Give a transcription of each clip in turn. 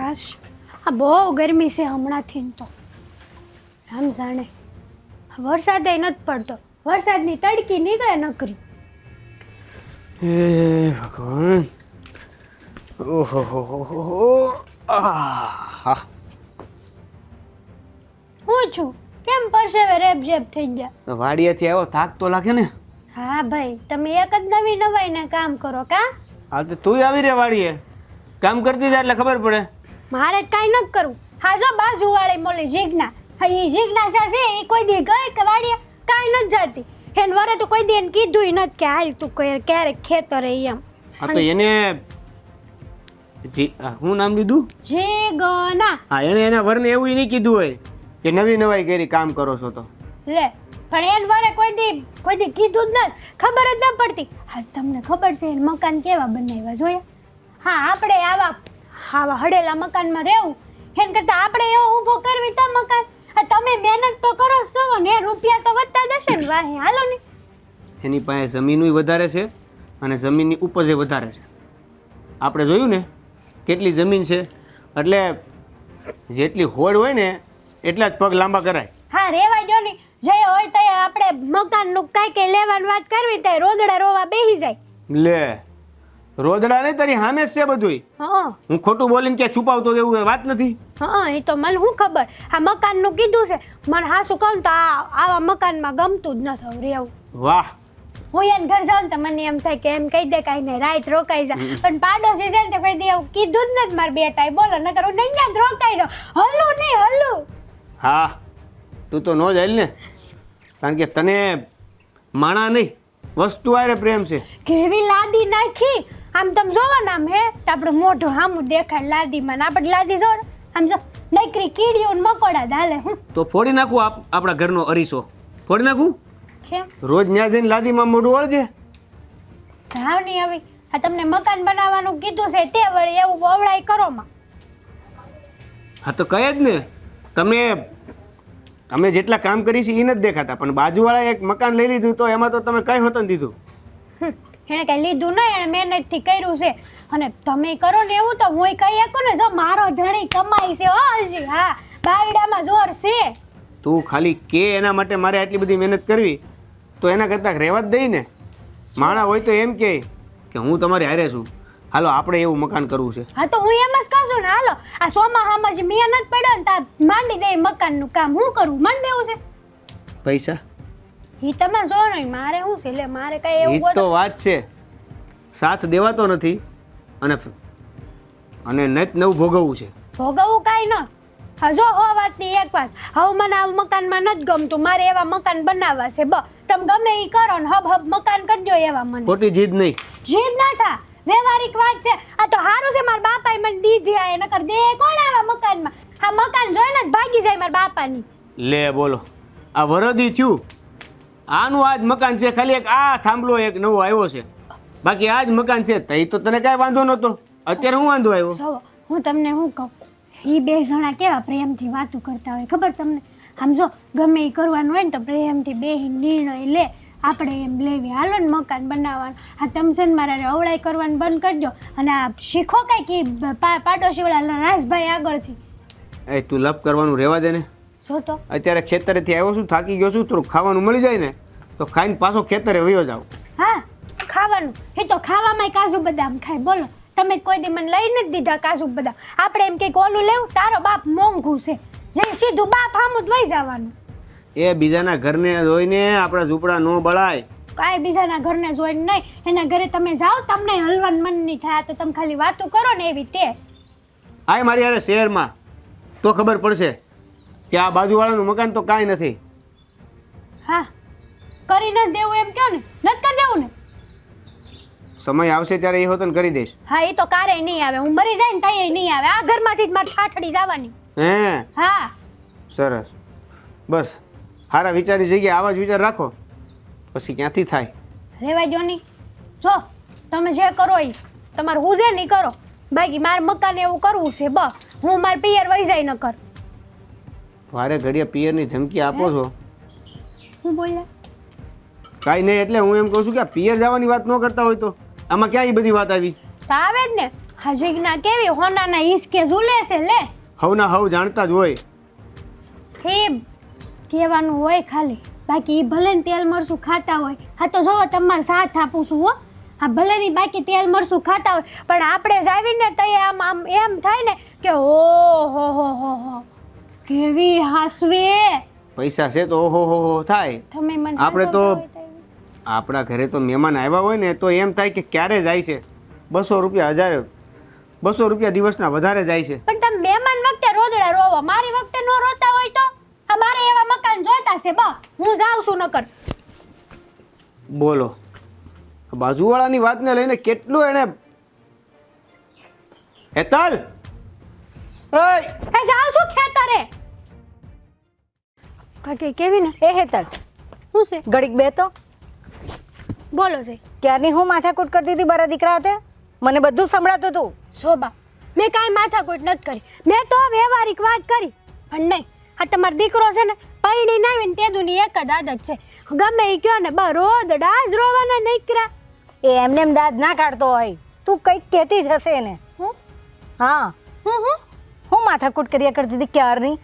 હાશ આ બહુ ગરમી છે હમણાંથી તો. આમ જાણે. વરસાદે નથી પડતો. વરસાદની તડકી નીકળે નકરી. એ ભગવાન. ઓહો હો છું? કેમ પરસેવે રેપ જેપ થઈ ગયા? વાડિયાથી આવ્યો થાક તો લાગે ને. હા ભાઈ તમે એક જ નવી નવાઈને કામ કરો કા? હા તો તું આવી રે વાડીએ. કામ કરતી જાય એટલે ખબર પડે. મારે કાંઈ નથી કરવું હા જો બાજુવાળી મોલી જીજ્ઞા હા એ જિજ્ઞાસા છે એ કોઈ દી ગઈ કે વાડીએ? કાંઈ નથી જતી એને વરે તો કોઈ દેન કીધું નથી કે હાલ તું કોઈ ક્યારેક ખેતરે એમ. હા તો એને શું નામ લીધું? જીગના. હા એને એના વરને એવું નહીં કીધું હોય કે નવી નવાઈ કરી કામ કરો છો તો. લે પણ એન વરે કોઈ દી કોઈ દી કીધું જ ન ખબર જ ન પડતી. હા તમને ખબર છે મકાન કેવા બનાવ્યા જોયા? હા આપણે આવા આવા હડેલા મકાનમાં રહેવું. એન કરતાં આપણે એવો ઊભો કરવી તો મકાન. આ તમે મહેનત તો કરો છો ને રૂપિયા તો વધતા જશે ને વાહે. હાલો ને. એની પાસે જમીનુંય વધારે છે અને જમીનની ઉપજે વધારે છે. આપણે જોયું ને કેટલી જમીન છે. એટલે જેટલી હોડ હોય ને એટલા જ પગ લાંબા કરાય. હા રેવાય જો ને. જે હોય તે આપણે મકાનનું કાંઈ કંઈ લેવાની વાત કરવી તે રોદડા રોવા બેસી જાય. લે. રોદડા નહીં તારી હામે છે બધુંય. હા. હું ખોટું બોલીને ક્યાં છુપાવતો એવું વાત નથી. હા એ તો મને શું ખબર? આ મકાનનું કીધું છે. મને હા શું કહું તો આવા મકાનમાં ગમતું જ ન રહેવું. વાહ. હું એને ઘર જાઉં તો મને એમ થાય કે એમ કહી દે કાંઈ નહીં રાત રોકાઈ જા. પણ પાડોશી છે ને કોઈ દી એવું કીધું જ નથી મારા બેટાએ. બોલો નકર હું નહીં જ રોકાઈ જાઉં. હલું નહીં હલું. હા તું તો નો જ હલ ને. કારણ કે તને માણા નહીં વસ્તુ આરે પ્રેમ છે. કેવી લાદી નાખી આમ તમે જોવો ને આમ હે તો આપણે મોઢું હામું દેખાય લાદીમાં. ને આપણે લાદી જો આમ જો નકરી કીડીઓ ને મકોડા દાલે હું. તો ફોડી નાખું આપ આપણા ઘરનો અરીસો. ફોડી નાખું? કેમ? રોજ ન્યા જઈને લાદીમાં મોઢું વળજે સાવ નહીં આવી. આ તમને મકાન બનાવવાનું કીધું છે તે વળી એવું બવડાઈ કરો માં. હા તો કહે જ ને તમે અમે જેટલા કામ કરી છે એ નથી દેખાતા પણ બાજુવાળાએ એક મકાન લઈ લીધું તો એમાં તો તમે કઈ હોતું દીધું? હમ, એણે કઈ લીધું નહીં એણે મહેનતથી કર્યું છે. અને તમે કરો ને એવું તો હું કહી શકું ને જો મારો ધણી કમાઈ છે હો હજી હા બાયડામાં જોર છે. તું ખાલી કે એના માટે મારે આટલી બધી મહેનત કરવી તો એના કરતાં રહેવા જ દઈ ને. માણા હોય તો એમ કે કે હું તમારી હારે છું. હાલો આપણે એવું મકાન કરવું છે. હા તો હું એમ જ કહું છું ને હાલો આ સોમાહામાં જે મિયા નથી પડ્યો ને તા માંડી દે મકાનનું કામ. હું કરું? માંડ દેવું છે? પૈસા? એ તમારે જો નહીં મારે શું છે? એટલે મારે કઈ એવું તો વાત છે. સાથ દેવાતો નથી અને અને નેત નવું ભોગવવું છે. ભોગવવું કાંઈ ન. હજો હો વાતની એક વાત. હવે મને આ મકાનમાં નથી ગમતું. મારે એવા મકાન બનાવવા છે. બ તમે ગમે એ કરો ને હબ હબ મકાન કરજો એવા મને. ખોટી જીદ નહીં. જીદ ના થા. વ્યવહારિક વાત છે. આ તો સારું છે મારા બાપાએ મને દીધી આ નકર દે કોણ આવા મકાનમાં? આ મકાન જોઈને જ ભાગી જાય મારા બાપાની. લે બોલો. આ વરદી થયું. આનું આજ મકાન છે ખાલી એક આ થાંભલો એક નવો આવ્યો છે. બાકી આ જ મકાન છે તઈ તો તને કાંઈ વાંધો નહોતો અત્યારે હું વાંધો આવ્યો? હું તમને શું કહું? એ બે જણા કેવા પ્રેમથી વાતો કરતા હોય ખબર તમને? આમ જો ગમે એ કરવાનું હોય ને તો પ્રેમથી બે નિર્ણય લે. આપણે એમ લેવી હાલો ને મકાન બનાવવાનું. આ તમસેન મારા અવળાઈ કરવાનું બંધ કરજો અને આ શીખો કાંઈ કે પા પાડોશીવાળા રાજભાઈ આગળથી. એ તું લપ કરવાનું રહેવા દે ને. જો તો અત્યારે ખેતરેથી આવ્યો છું થાકી ગયો છું થોડું ખાવાનું મળી જાય ને તો ખાઈને પાછો ખેતરે વયો જાવ હા ખાવાનું. એ તો ખાવામાં કાજુ બદામ ખાય. બોલો તમે કોઈ દી મને લઈ નથી દીધા કાજુ બદામ. આપણે એમ કંઈક ઓલું લેવું? તારો બાપ મોંઘું છે. જે સીધું બાપ આમ જ વહી જવાનું. એ બીજાના ઘરને જોઈને આપણા ઝૂંપડા ન બળાય. કાંઈ બીજાના ઘરને જોઈને નહીં. એના ઘરે તમે જાઓ તમને હલવાન મન નહીં થાય તો તમે ખાલી વાતો કરો ને એવી તે. આય મારી યારે શહેરમાં. તો ખબર પડશે. કે આ બાજુવાળાનું મકાન તો કાંઈ નથી. હા કરી ન દેવું એમ કહો ને? નથી કરી દેવું ને? સમય આવશે ત્યારે એ હોતન કરી દઈશ. હા એ તો કારે નહીં આવે. હું મરી જાય ને તઈ નહીં આવે. આ ઘરમાંથી જ મારે ઠાઠડી જવાની. હે? હા. સરસ. બસ સારા વિચારની જગ્યાએ આવા જ વિચાર રાખો. પછી ક્યાંથી થાય? રેવાય જો નહીં. જો તમે જે કરો એ તમારે હું જે નહીં કરો બાકી મારે મકાન એવું કરવું છે બસ. હું મારે પિયર વહી જાય ન કર વારે ઘડીએ પિયરની ધમકી આપો છો? હું બોલ્યા? કાંઈ નહીં એટલે હું એમ કહું છું કે પિયર જવાની વાત ન કરતા હોય તો. આમાં ક્યાં એ બધી વાત આવી? તો આવે જ ને. હા જીજ્ઞા કેવી? હોનાના હિસકે ઝૂલે છે લે. હવના હવ જાણતા જ હોય. હે કહેવાનું હોય ખાલી. બાકી એ ભલે ને તેલ મરસું ખાતા હોય. હા તો જોવો તમારે સાથ આપું છું હો. હા ભલે ની બાકી તેલ મરસું ખાતા હોય પણ આપણે જ આવીને તો આમ આમ એમ થાય ને કે ઓ હો હો હો હો. કેવી હાસવે પૈસા છે તો ઓહો હો હો થાય. તમે મને આપણે તો-. આપણા ઘરે તો મહેમાન આવ્યા હોય ને તો એમ થાય કે ક્યારે જાય છે? બસો રૂપિયા હજાર બસો રૂપિયા દિવસના વધારે જાય છે. પણ તમે મહેમાન વખતે રોદડા રોવો. મારી વખતે નો રોતા હોય તો? અમારે એવા મકાન જોતા છે બા હું જાઉં છું નકર. બોલો. બાજુવાળાની વાતને લઈને કેટલું એને હેતલ? એ જાઉં છું ખેતરે. કાકી કેવી ને? એ હેતલ શું છે? ઘડીક બે તો. બોલો છે. ક્યારની હું માથાકૂટ કરતી હતી મારા દીકરા હાથે? મને બધું સંભળાતું હતું શોભા મેં કાંઈ માથાકૂટ નથી કરી. મેં તો વ્યવહારિક વાત કરી પણ નહીં. આ તમારો દીકરો છે ને પૈણી ના આવીને તે દુની એક જ આદત છે. ગમે એ કયો ને બરોદ રોદડા જ રોવાના નીકળ્યા. એ એમને એમ દાદ ના કાઢતો હોય. તું કંઈક કહેતી જ હશે એને. હું? હા. હું હું? હું માથાકૂટ કર્યા કરતી હતી ક્યારની?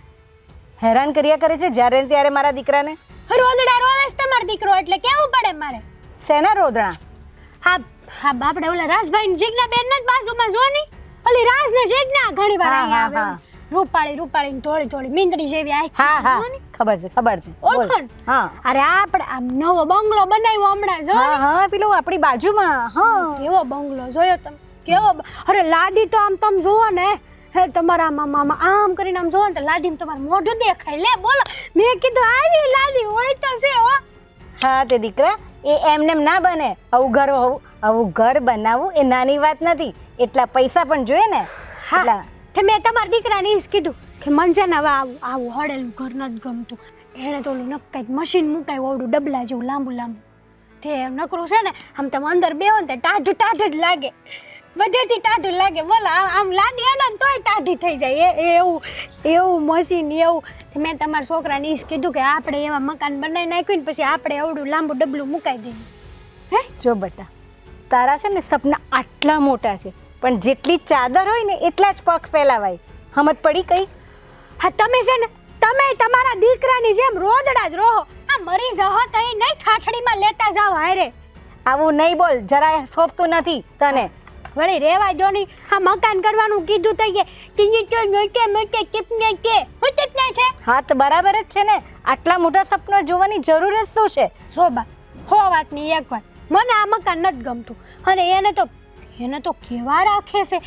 હેરાન કર્યા કરે છે જ્યારે ને ત્યારે મારા દીકરાને? રોદડા રોવે છે તમારો દીકરો એટલે કેવું પડે મારે? સેના રોદણા હા હા બાપડા ઓલા રાજભાઈ ને જીજ્ઞા બેન જ બાજુમાં જો ની? ઓલી રાજ ને જીજ્ઞા ઘણી વાર હા, આવે રૂપાળી રૂપાળી ને થોડી થોડી મીંદડી જેવી આઈ હા હા. ખબર છે ખબર છે. ઓળખણ ઓળખો હા. અરે આપણે આમ નવો બંગલો બનાવ્યો હમણાં જો હા હા પેલું આપણી બાજુમાં હા. કેવો બંગલો જોયો તમે? કેવો અરે લાદી તો આમ તમે જુઓ ને હે તમારા મામા આમ કરીને આમ જોવો ને લાદી તમારે મોઢું દેખાય. લે બોલો. મેં કીધું આવી લાદી હોય તો છે હો. હા તે દીકરા એ એમને ના બને. આવું ઘર આવું ઘર બનાવવું એ નાની વાત નથી. એટલા પૈસા પણ જોઈએ ને. હા તે મેં તમારા દીકરાને એ કીધું કે મને છે ને હવે આવું આવું હળેલું ઘર નથી ગમતું. એણે તો ઓલું નક કંઈક મશીન મૂકાય ઓળું ડબલા જેવું લાંબુ લાંબુ. તે નકરું છે ને આમ તમે અંદર બેહો ને તે ટાઢ ટાઢ જ લાગે. બધેથી ટાઢું લાગે. બોલો આમ લાદી ને તોય ટાઢી થઈ જાય. એ એવું એવું મશીન એવું મેં તમારા છોકરાને ઈશ કીધું કે આપણે એવા મકાન બનાવી નાખ્યું ને પછી આપણે એવડું લાંબુ ડબલું મુકાઈ દઈએ. હે? જો બેટા, તારા છે ને સપના આટલા મોટા છે. પણ જેટલી ચાદર હોય ને એટલા જ પગ ફેલાવાય. હમત પડી કઈ? હા, તમે છે ને તમે તમારા દીકરાની જેમ રોદડા જ રહો. આ મરી જહો તઈ નહીં ઠાઠડીમાં લેતા જાવ હારે. આવું નહીં બોલ, જરાય સોંપતું નથી તને. વળી રેવા જો ની આ મકાન કરવાનું કીધું તઈએ. કે ટીની તો મોટે મોટે ટીપને કે. હું ટીપને છે? હા તો બરાબર જ છે ને. આટલા મોટા સપના જોવાની જરૂર જ શું છે? શોભા હો વાત નહીં એક વાત. મને આ મકાન નથી ગમતું. અને એને તો એને તો કેવા રાખે છે?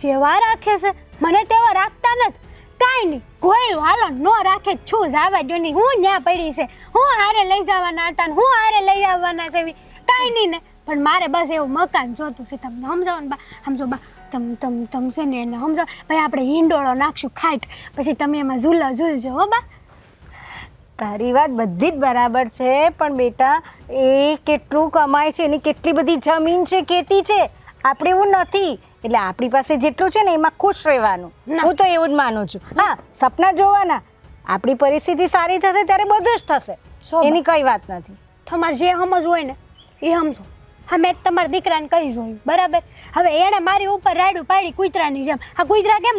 કેવા રાખે છે? મને તેવા રાખતા નથી. કાંઈ નહીં. ગોળ્યું હાલો ન રાખે છું જાવા જો નહીં. હું ન્યા પડી છે. હું હારે લઈ જવાના હતા હું હારે લઈ આવવાના છે કાંઈ નહીં ને. પણ મારે બસ એવું મકાન જોતું છે. તમને સમજાવો ને બા સમજો બા તમ તમ તમ છે ને એને સમજાવો. ભાઈ આપણે હિંડોળો નાખશું ખાટ પછી તમે એમાં ઝૂલા ઝૂલજો હો બા. તારી વાત બધી જ બરાબર છે પણ બેટા એ કેટલું કમાય છે એની કેટલી બધી જમીન છે ખેતી છે આપણે એવું નથી. એટલે આપણી પાસે જેટલું છે ને એમાં ખુશ રહેવાનું. હું તો એવું જ માનું છું. હા સપના જોવાના. આપણી પરિસ્થિતિ સારી થશે ત્યારે બધું જ થશે. એની કઈ વાત નથી. તમારે જે સમજવું હોય ને એ સમજો. હા મેં તમારા દીકરાને કહી જોયું બરાબર? હવે એણે મારી ઉપર રાડું પાડી કૂતરાની જેમ. આ કૂતરા કેમ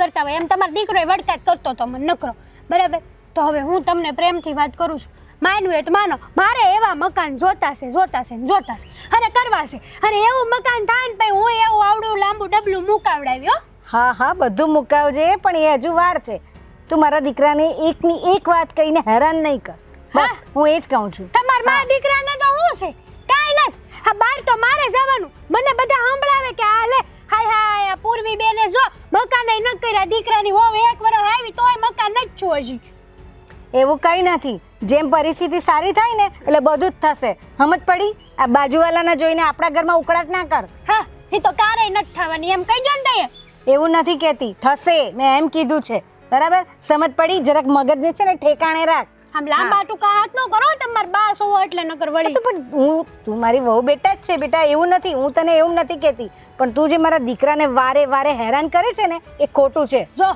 કરતા હોય? એમ તમારો દીકરો જ કરતો હતો મને નકરો. બરાબર? તો હવે હું તમને પ્રેમથી વાત કરું છું. માનવું એ તો માનો. મારે એવા મકાન જોતા છે જોતા છે ને જોતા છે. અને કરવા છે. અને એવું મકાન થાય ને પછી હું એવું આવડું લાંબુ ડબલું મુકાવડાવ્યો હા. હા બધું મુકાવજે પણ એ હજુ વાર છે. તું મારા દીકરાને એકની એક વાત કહીને હેરાન નહીં કર. બસ હા. હું એ જ કહું છું. તમારા દીકરાને તો શું છે? કાંઈ નથી. આ બાર તો મારે જવાનું. મને બધા સંભળાવે કે આ લે હાય હાય આ પૂર્વી બેને જો મકાન ન કર્યા. દીકરાની હોવ એક વર્ષ આવી તોય મકાન નથી છું હજી. એવું કંઈ નથી. જેમ પરિસ્થિતિ સારી થાય ને એટલે બધું જ થશે. સમજ પડી? આ બાજુવાલાના જોઈને આપણા ઘરમાં ઉકળાટ ના કર. હા એ તો કારે નથી થવાની. એમ કહી દો ને એવું નથી કહેતી. થશે. મેં એમ કીધું છે. બરાબર? સમજ પડી? જરાક મગજને છે ને ઠેકાણે રાખ. આમ લાંબા ટૂંકા હાથ નો કરો તમાર બા સો એટલે નકર વળી. તો પણ હું તું મારી વહુ બેટા જ છે બેટા એવું નથી હું તને એવું નથી કહેતી. પણ તું જે મારા દીકરાને વારે વારે હેરાન કરે છે ને એ ખોટું છે. જો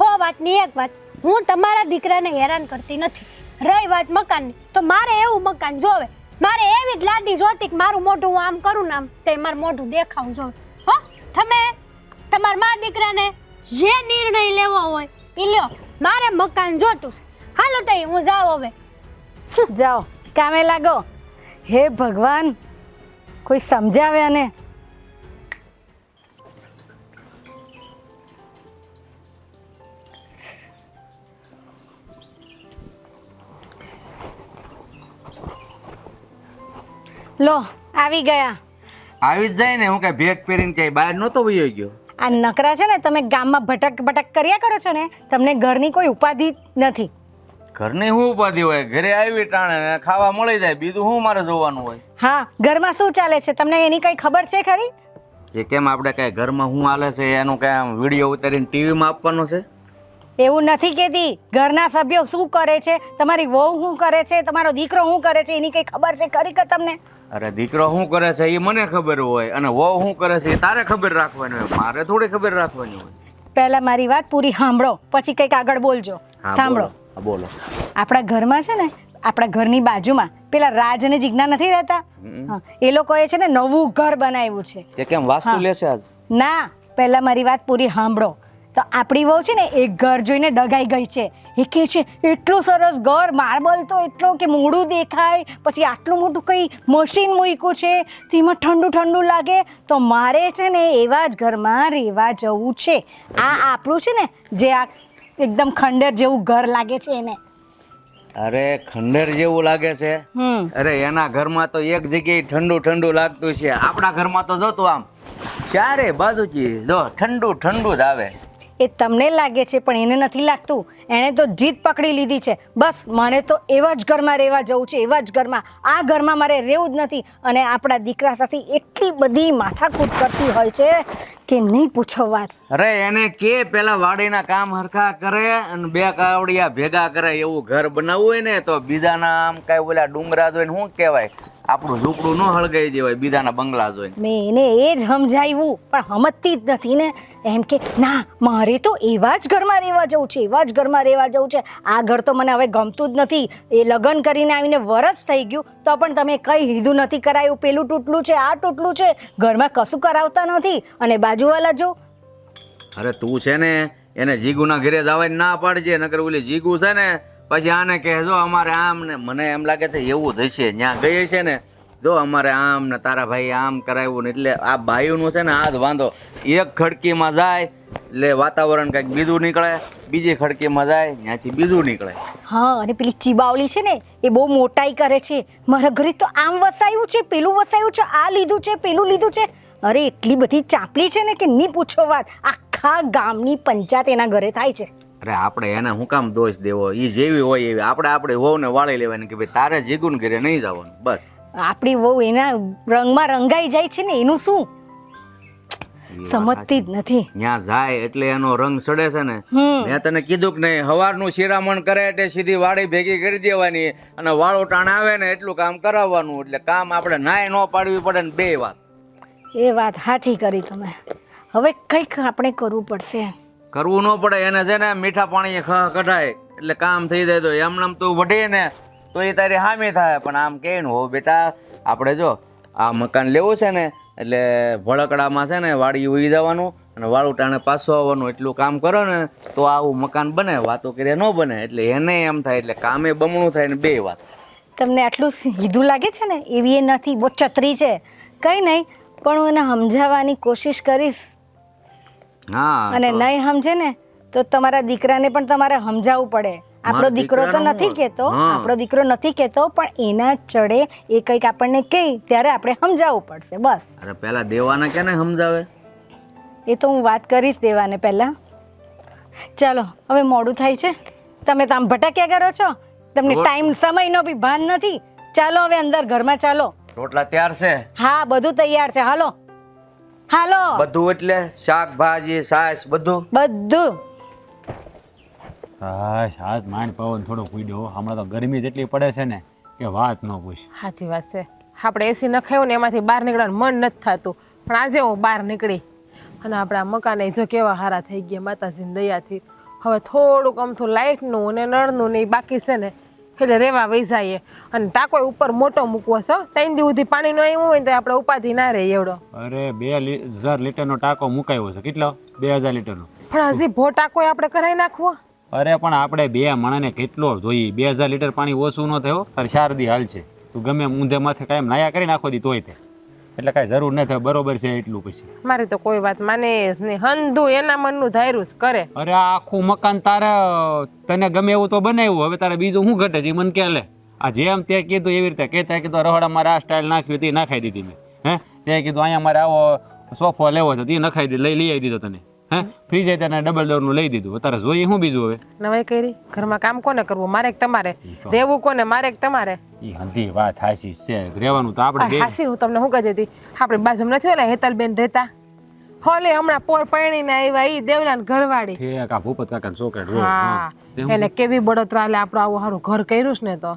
હો વાતની એક વાત. હું તમારા દીકરાને હેરાન કરતી નથી. રહી વાત મકાનની. તો મારે એવું મકાન જોવે. મારે એવી જ લાદી જોતી કે મારું મોઢું હું આમ કરું ને આમ તે મારું મોઢું દેખાવું જોવે. હો તમે તમારા મા દીકરાને જે નિર્ણય લેવો હોય એ લ્યો. મારે મકાન જોતું છે. હાલો તઈ હું જાઉં હવે. જાઓ કામે લાગો. હે ભગવાન કોઈ સમજાવે અને લો આવી ગયા. આવી જ જાય ને હું કઈ ભેટ પહેરીને ક્યાંય બહાર નહોતો વયો ગયો. આ નકરા છે ને તમે ગામમાં ભટક ભટક કર્યા કરો છો ને તમને ઘરની કોઈ ઉપાધિ નથી. ઘરની શું ઉપાધિ હોય ઘરે આવી ટાણે ને ખાવા મળી જાય બીજું શું મારે જોવાનું હોય? હા ઘરમાં શું ચાલે છે? તમને એની કઈ ખબર છે ખરી? જે કેમ આપણે કઈ ઘરમાં શું હાલે છે એનું કઈ આમ વીડિયો ઉતારીને ટીવીમાં આપવાનો છે? એવું નથી કહેતી. ઘરના સભ્યો શું કરે છે? તમારી વહુ શું કરે છે? તમારો દીકરો શું કરે છે? એની કઈ ખબર છે ખરી કે તમને? અરે દીકરો શું કરે છે એ મને ખબર હોય અને વહુ શું કરે છે એ તારે ખબર રાખવાની હોય મારે થોડી ખબર રાખવાની હોય. પહેલા મારી વાત પૂરી સાંભળો પછી કંઈક આગળ બોલજો. સાંભળો. બોલો. આપણા ઘરમાં છે ને આપણા ઘરની બાજુમાં પેલા રાજ અને જીજ્ઞા નથી રહેતા? હા, એ લોકોએ છે ને નવું ઘર બનાવ્યું છે. તે કેમ વાસ્તુ હા. લેશે આજ? ના પહેલા મારી વાત પૂરી સાંભળો. તો આપણી વહુ છે ને એક ઘર જોઈને ડગાઈ ગઈ છે. એ કહે છે એટલું સરસ ઘર માર્બલ તો એટલો કે મોડું દેખાય. પછી આટલું મોટું કંઈ મશીન મૂક્યું છે? તેમાં ઠંડુ ઠંડુ લાગે. તો મારે છે ને એવા જ ઘરમાં રહેવા જવું છે. આ આપણું છે ને જે આ એકદમ ખંડેર જેવું ઘર લાગે છે એને. અરે ખંડેર જેવું લાગે છે? અરે એના ઘરમાં તો એક જગ્યાએ ઠંડુ ઠંડુ લાગતું છે. આપણા ઘરમાં તો જોતું આમ. ચારે બાજુથી? જો ઠંડુ ઠંડુ જ આવે. એ તમને લાગે છે, પણ એને નથી લાગતું. એણે તો જીત પકડી લીધી છે. બસ મને તો એવા જ ઘરમાં રહેવા જવું છે, એવા જ ઘરમાં. આ ઘરમાં મારે રહેવું જ નથી. અને આપણા દીકરા સાથે એટલી બધી માથાકૂટ કરતી હોય છે કે નહીં પૂછો વાત. અરે, એને કે પેલા વાડીના કામ હરખા કરે અને બે કાવડિયા ભેગા કરે એવું ઘર બનાવવું હોય ને, તો બીજાના આમ કાંઈ ઓલા ડુંગરા જોઈને શું કહેવાય? આપણું ઝૂંપડું ન હળગાઈ દેવાય બીજાના બંગલા જોઈને. મેં એને એ જ સમજાવ્યું પણ સમજતી જ નથી ને. એમ કે ના મારે તો એવા જ ઘરમાં રહેવા જવું છે એવા જ ઘરમાં રહેવા જવું છે. આ ઘર તો મને હવે ગમતું જ નથી. એ લગ્ન કરીને આવીને વરસ થઈ ગયું તો પણ તમે કંઈ લીધું નથી કરાયું. પેલું તૂટલું છે આ તૂટલું છે. ઘરમાં કશું કરાવતા નથી. અને બાજુવાલા જો. અરે તું છે ને એને જીગુના ઘરે જવાની ના પાડજે નકર ઓલી જીગુ છે ને પછી આને કહેજો અમારે આમ ને મને એમ લાગે છે એવું હશે ત્યાં ગઈ છે ને, જો અમારે આમ ને તારા ભાઈ આમ કરાવ્યું ને એટલે આ ભાઈઓનું છે ને આ જ વાંધો એક ખડકીમાં જાય, એટલે વાતાવરણ કંઈક બીજું નીકળે, બીજી ખડકીમાં જાય ત્યાંથી બીજું નીકળે. હા, અને પેલી ચીબાવલી છે ને, એ બહુ મોટાઈ કરે છે. મારા ઘરે તો આમ વસાયું છે, પેલું વસાયું છે, આ લીધું છે, પેલું લીધું છે. અરે, એટલી બધી ચાપલી છે ને કે નહીં પૂછો વાત. આખા ગામની પંચાયત એના ઘરે થાય છે. અરે આપણે એને હું કામ દોષ દેવો? એ જેવી હોય એવી. આપણે આપણે વહુને વાળી લેવાની કે ભાઈ તારે જીગુન ઘરે નહીં જવાનું. બસ. આપણી વહુ એના રંગમાં રંગાઈ જાય છે ને એનું શું? સમજતી જ નથી. ત્યાં જાય એટલે એનો રંગ સડે છે ને. મેં તને કીધું કે નહીં હવારનું શિરામણ કરે એટલે સીધી વાળી ભેગી કરી દેવાની અને વાળો ટાણ આવે ને એટલું કામ કરાવવાનું. એટલે કામ આપણે નાય ન પાડવી પડે ને બે વાત. એ વાત સાચી કરી તમે. હવે કંઈક આપણે કરવું પડશે કરવું ન પડે, એને છે ને મીઠા પાણીએ ખ કઢાય. એટલે કામ થઈ જાય તો એમનેમ તું વઢે ને તો એ તારી હામી થાય. પણ આમ કે હો બેટા, આપણે જો આ મકાન લેવું છે ને, એટલે ભળકડામાં છે ને વાડી ઉઈ જવાનું અને વાળું ટાણે પાછું આવવાનું. એટલું કામ કરો ને, તો આવું મકાન બને, વાતો કરીએ ન બને. એટલે એને એમ થાય, એટલે કામે બમણું થાય ને બે વાત. તમને આટલું સીધું લાગે છે ને? એવી એ નથી, બહુ ચતરી છે. કંઈ નહીં, પણ હું એને સમજાવવાની કોશિશ કરીશ. હા અને નહીં સમજે ને તો તમારા દીકરાને પણ તમારે સમજાવવું પડે. આપણો દીકરો તો નથી? કહેતો આપણો દીકરો નથી કહેતો પણ એના ચડે એ કંઈક આપણને કહે ત્યારે આપણે સમજાવવું પડશે બસ. અરે પેલા દેવાને કેને સમજાવે? એ તો હું વાત કરીશ દેવાને પહેલાં. ચાલો હવે મોડું થાય છે. તમે તો આમ ભટક્યા કરો છો. તમને ટાઈમ સમયનો બી ભાન નથી. ચાલો હવે અંદર ઘરમાં ચાલો. રોટલા તૈયાર છે? હા બધું તૈયાર છે. હાલો. હાલો. બધું એટલે શાકભાજી સાસ બધું? બધું. હા હાથ માંડ પવન થોડો કૂડ્યો હમણાં તો ગરમી જેટલી પડે છે ને કે વાત ન પૂછ. સાચી વાત છે. આપણે એસી નખાયું ને એમાંથી બહાર નીકળવાનું મન નથી થતું. પણ આજે હું બહાર નીકળી અને આપણા મકાને જો કેવા હારા થઈ ગયા માતાજીની દયાથી. હવે થોડુંક અમથું લાઇટનું ને નળનું ને એ બાકી છે ને એટલે રેવા વૈસાઈએ અને ટાકો ઉપર મોટો મૂકવો છો ત્રણ દી સુધી પાણી નો આવ્યું હોય ને તો આપણે ઉપાધિ ના રહે એવડો. અરે બે હજાર હજાર લીટરનો ટાંકો મુકાયો છે. કેટલો? બે હજાર લીટરનો. પણ હજી ભો ટાકો આપણે કરાવી નાખવો? અરે પણ આપણે બે માણસને કેટલો જોઈએ? બે હજાર લીટર પાણી ઓછું ન થયો? તારે ચાર દી હાલ છે. તું ગમે ઊંધે માથે કાયમ નાયા કરી નાખો દી તોય તે. એટલે કાંઈ જરૂર ન થાય બરોબર છે એટલું પછી. મારી તો કોઈ વાત માને હંધું એના મનનું ધાર્યું જ કરે. અરે આખું મકાન તારે તને ગમે એવું તો બનાવ્યું. હવે તારે બીજું શું ઘટે છે? મન મને કે લે? આ જેમ તે કીધું એવી રીતે કહેતા કીધું રહોડા મારે આ સ્ટાઇલ નાખવી હતી નાખાઈ દીધી મેં. હે? તે કીધું અહીંયા મારે આવો સોફો લેવો છે તે નખાઈ દીધો લઈ લઈ આવી દીધો તને. હે? ફ્રીજ તને ડબલ ડોરનું લઈ દીધું. અત્યારે જોઈએ શું બીજું હવે. નવાઈ કરી? ઘરમાં કામ કોને કરવું? મારે તમારે? રહેવું કોને? મારે તમારે? એ હંધી વાત હાસી છે. રહેવાનું તો આપણે હાસી હું તમને શું કહેતી હતી આપણે બાજુમાં નથી ઓલા હેતલબેન રહેતા? હોલે હમણાં પોર પરણીને આવ્યા ઈ દેવલાન ઘરવાળી. ઠેક આ ભૂપત કાકા છોકરા જો એને કેવી બળતરા લે આપણું આવું સારું ઘર કર્યું છે ને તો.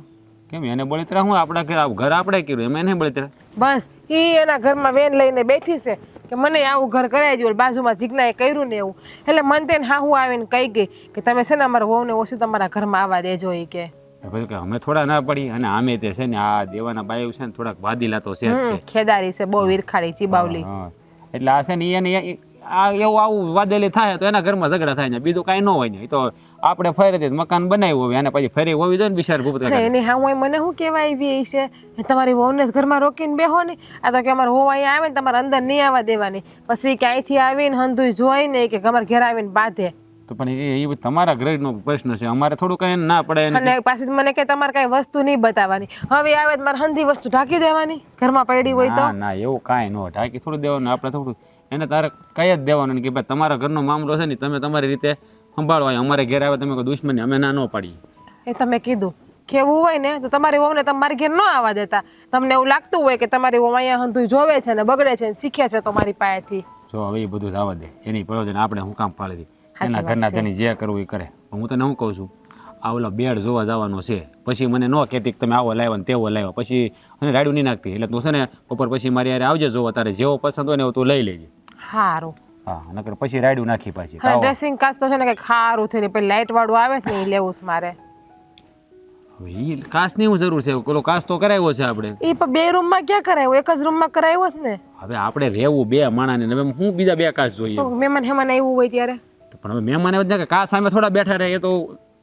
કેમ એને બળતરા હું આપણા ઘર આવું? ઘર આપણે કર્યું? એમાં એને બળતરા? બસ ઈ એના ઘરમાં વેન લઈને બેઠી છે. કે મને આવું ઘર કરાવી દો બાજુમાં જીજ્ઞાએ કર્યું ને એવું. એટલે મન તેને હા હું આવીને કહી ગઈ કે તમે છે ને અમારા વહુને ઓછી તમારા ઘરમાં આવવા દેજો એ કે. પછી કે અમે થોડા ના પડી અને આમે તે છે ને આ દેવાના બાયુ છે ને થોડાક વાદીલા તો છે જ હમ, ખેદારી છે બહુ વીરખાડી ચીબાવલી. હા. એટલે આ છે ને એને એ- આ એવું આવું વાદેલી થાય તો એના ઘરમાં ઝઘડા થાય ને બીજું કાંઈ ન હોય ને. એ તો આપણે ફરીથી મકાન બનાવ્યું હોય અને પછી ફરી હોવી જોઈએ ને બિચાર ભૂપત એની હા હું મને શું કહેવાય એવી છે તમારી વહુને ઘરમાં રોકીને બેહો ને. આ તો કે અમારે વહુ અહીંયા આવે ને તમારે અંદર નહીં આવવા દેવાની. પછી કે અહીંથી આવીને હંધુય જોઈ ને કે અમારે ઘેર આવીને બાંધે. તો પણ એ એ તમારા ગ્રેડનો પ્રશ્ન છે. અમારે થોડું કઈ ના પડે અને પાછી મને કે તમારે કઈ વસ્તુ નહીં બતાવવાની. હવે આવે તો મારે હંધી વસ્તુ ઢાંકી દેવાની ઘરમાં પડી હોય તો. ના ના એવું કાંઈ ન ઢાંકી થોડું દેવાનું આપણે થોડું એને તારે કઈ જ દેવાનું કે ભાઈ તમારા ઘરનો મામલો છે ને તમે તમારી રીતે સંભાળવા અમારે ઘેર આવે તમે કોઈ દુશ્મની અમે ના ન પાડીએ. એ તમે કીધું. કેવું હોય ને તો તમારી વહુને તમારી ઘેર ન આવવા દેતા. તમને એવું લાગતું હોય કે તમારી વહુ અહીંયા હંધું જોવે છે ને બગડે છે ને શીખે છે તમારી પાસેથી. જો હવે એ બધું જવા દે. એની પ્રયોજન આપણે હું કામ પાડી દે એના ઘરના તેની જે કરવું એ કરે. હું તને શું કહું છું? આ ઓલા બેડ જોવા જવાનો છે. પછી મને ન કહેતી કે તમે આવો લાવ્યો ને તેવો લાવ્યો. પછી મને રાડ્યું નહીં નાખતી. એટલે તું છે ને બપોર પછી મારી યારે આવજે જોવા તારે જેવો પસંદ હોય ને એવું તું લઈ લેજે. સારું હા નકર પછી રાડ્યું નાખી પાછી. હા ડ્રેસિંગ કાચ તો છે ને કંઈક સારું થઈને પેલી લાઈટ વાળું આવે ને એ લેવું છે મારે. હવે એ કાચની હું જરૂર છે? પેલો કાચ તો કરાવ્યો છે આપણે. એ પણ બે રૂમમાં ક્યાં કરાવ્યો? એક જ રૂમમાં કરાવ્યો જ ને. હવે આપણે રહેવું બે માણા ને હું બીજા બે કાચ જોઈએ. મહેમાન હેમાન આવ્યું હોય ત્યારે? પણ હવે મહેમાન એવું કે કાચ સામે થોડા બેઠા રહે એ તો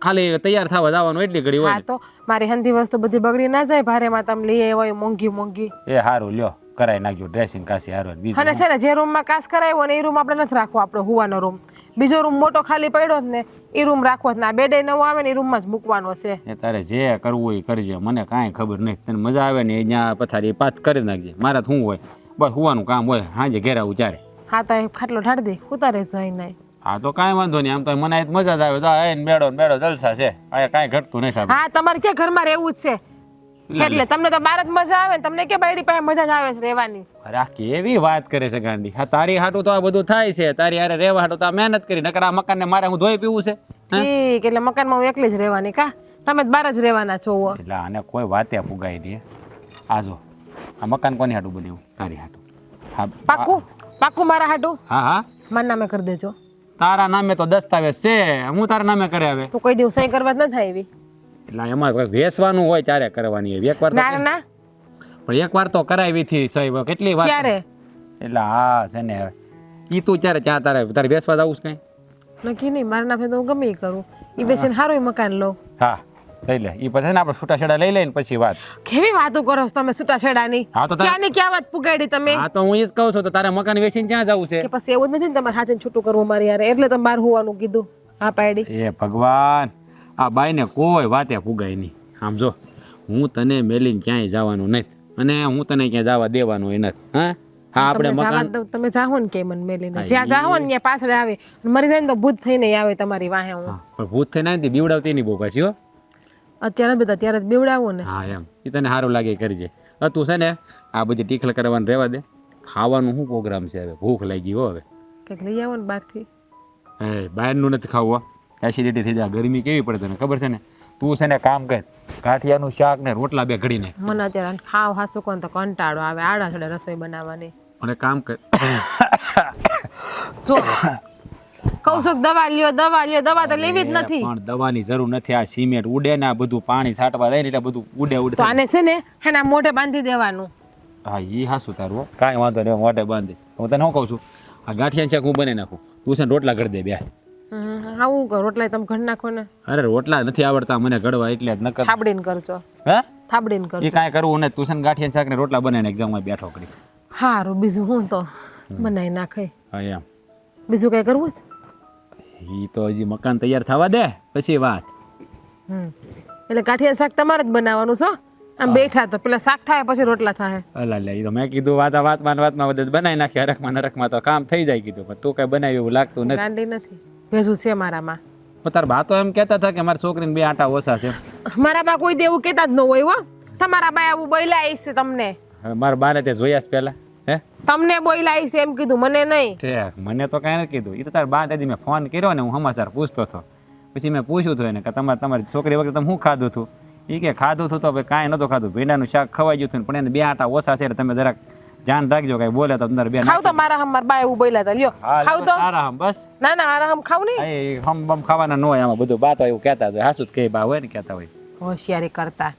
ખાલી તૈયાર થવા જવાનું એટલી ઘડી હોય તો મારી હંધી વસ્તુ બધી બગડી ના જાય ભારેમાં તમે લઈ આવ્યો મોંઘી મોંઘી. એ સારું લ્યો. કરાવી નાખજો ડ્રેસિંગ કાશી હારું બીજું અને છે ને જે રૂમમાં કાચ કરાવ્યો ને એ રૂમ આપણે નથી રાખવો આપણો હુવાનો રૂમ બીજો રૂમ મોટો ખાલી પડ્યો જ ને એ રૂમ રાખવો જ ના. બેડે નવો આવે ને એ રૂમમાં જ મૂકવાનો છે. એ તારે જે કરવું હોય એ કરજે. મને કાંઈ ખબર નહીં તને મજા આવે ને અહીંયા પથારી પાત કરી નાખજે. મારા શું હોય? બસ હોવાનું કામ હોય. હાજે ઘેર આવું ત્યારે. હા તો ખાટલો ઢાળ દે. ઉતારે જોઈ નહીં હા તો કાંઈ વાંધો નહીં. આમ તો મને મજા જ આવે. તો આ બેડો બેડો જલસા છે. કાંઈ ઘટતું નહીં હા તમારે ક્યાં ઘરમાં રહેવું જ છે? એટલે તમને તો બાર જ મજા આવે ને તમને કે બાયડી પાસે મજા જ આવે છે રહેવાની? અરે આ કેવી વાત કરે છે ગાંડી? હા તારી હાટું તો આ બધું થાય છે. તારી હારે રહેવા હાટું તો આ મહેનત કરી નકર આ મકાનને મારે હું ધોઈ પીવું છે? ઠીક એટલે મકાનમાં હું એકલી જ રહેવાની કા? તમે બાર જ રહેવાના છો એટલે આને કોઈ વાતે ફુગાઈ દે. આ જો આ મકાન કોની હાટું બન્યું? તારી હાટું. હા પાકું? પાકું મારા હાટું? હા હા. મારા નામે કરી દેજો. તારા નામે તો દસ્તાવેજ છે. હું તારા નામે કરે હવે? તો કોઈ દિવસ સહી કરવા જ ન થાય એવી એટલે એમાં વેસવાનું હોય ત્યારે કરવાની હોય એકવાર ના ના પણ એકવાર તો કરાવી હતી સાહેબ. કેટલી વાર? ક્યારે? એટલે હા છે ને ઈ તું ત્યારે ત્યાં તારે તારે વેસવા જવું છે કઈ? નક્કી નહીં મારા નામે તો હું ગમે એ કરું. એ બેસીને સારું મકાન લો હા લઈ લે. ઈ પછી ને આપણે છૂટાછેડા લઈ લઈને પછી વાત. કેવી વાતો કરો છો તમે છૂટાછેડાની? હા તો ક્યાં ને ક્યાં વાત પુગાડી તમે? હા તો હું એ જ કહું છું તો તારે મકાન વેચીને ક્યાં જવું છે? કે પછી એવું જ નથી ને તમારે હાથે છૂટું કરવું મારી યાર. એટલે તમે બહાર હોવાનું કીધું. હા પાડી એ ભગવાન. આ બાઈને કોઈ વાતે પુગાય નહીં. આમ જો હું તને મેલીને ક્યાંય જવાનું નથી અને હું તને ક્યાં જવા દેવાનું નથી. હા? હા આપણે મકાન તમે જાહો ને કે મને મેલીને. જ્યાં જાહો ને ત્યાં પાછળ આવે. મરી જાય ને તો ભૂત થઈને આવે તમારી વાહે હું. પણ ભૂત થઈને આવી બીવડાવતી નહીં બહુ પાછી હો. અત્યારે બધા ત્યારે જ બીવડાવો ને. હા એમ. એ તને સારું લાગે કરી કરજે તું છે ને આ બધી ટીખલ કરવાનું રહેવા દે. ખાવાનું શું પ્રોગ્રામ છે હવે? ભૂખ લાગી હો હવે. કંઈક લઈ આવો ને બહારથી. હે બહારનું નથી ખાવું એસિડિટી થઈ જાય. ગરમી કેવી પડે તને? ખબર છે ને? તું છે ને કામ કર. ગાંઠિયાનું શાક ને રોટલા બે ઘડીને. મને અત્યારે ખાવ હાસુ કોણ તો કંટાળો આવે. આડા છડે રસોઈ બનાવવાની. અને કામ કર. છું દવા લ્યો દવા લ્યો. દવા તો લેવી જ નથી. પણ દવાની જરૂર નથી. આ સિમેન્ટ ઉડે ને આ બધું પાણી છાંટવા દે ને એટલે બધું ઉડે ઉડે તો આને છે ને એના મોઢે બાંધી દેવાનું. હા ઈ હાસુ તારું. કાંઈ વાંધો નહીં મોઢે બાંધી. હું તને શું કહું છું? આ ગાંઠિયા શાક હું બને નાખું. તું છે રોટલા કરી દે બે. આવું કર રોટલા તમે ઘણ નાખો ને. અરે રોટલા નથી આવડતા મને ઘડવા એટલે જ નકર થાબડીન કરજો. હે? થાબડીન કરજો. એ કાંઈ કરવું ને તુસન ગાંઠિયા શાક ને રોટલા બનાવીને એકદમ બેઠો કરી. હારું બીજું હું તો બનાવી નાખે. હા એમ. બીજું કઈ કરવું છે? ઈ તો હજી મકાન તૈયાર થવા દે પછી વાત. હમ. એટલે કાઠિયા શાક તમારે જ બનાવવાનું છો આમ બેઠા તો પેલા શાક થાય પછી રોટલા થાય. અલા લે ઈ તો મેં કીધું વાત વાતમાં વાતમાં બધું બનાવી નાખી હરખમાં નરખમાં તો કામ થઈ જાય કીધું પણ તું કઈ બનાવી એવું લાગતું નથી. ગાંડી નથી. ભેજું છે મારામાં. તાર બા તો એમ કહેતા હતા કે મારા છોકરીને બે આટા ઓછા છે. મારા બા કોઈ દેવું કહેતા જ ન હોય હો. તમારા બા આવું આવીશ છે તમને. મારા બાને તે જોયા જ પહેલા હે? તમને બોયલા છે એમ કીધું મને નહીં. ઠેક મને તો કાંઈ નથી કીધું. એ તો તાર બા દાદી મેં ફોન કર્યો ને હું સમાચાર પૂછતો હતો. પછી મેં પૂછ્યું હતું એને કે તમારે તમારી છોકરી વખતે તમે શું ખાધું હતું? એ કે ખાધું હતું તો ભાઈ કાંઈ નહોતું ખાધું. ભીંડાનું શાક ખવાઈ ગયું હતું પણ એને બે આટા ઓછા છે એટલે તમે જરાક ધ્યાન રાખજો કઈ. બોલે તો અંદર બે ખાવ તો મારા હમ મારા બા એવું હતા લ્યો. ખાવ તો. મારા હમ બસ. ના ના મારા હમ ખાવ નહીં. એ હમ બમ ખાવાના ન હોય આમાં બધું. બાતો એવું કહેતા હોય. હાસું જ કહે બા હોય ને કહેતા હોય. હોશિયારી કરતા.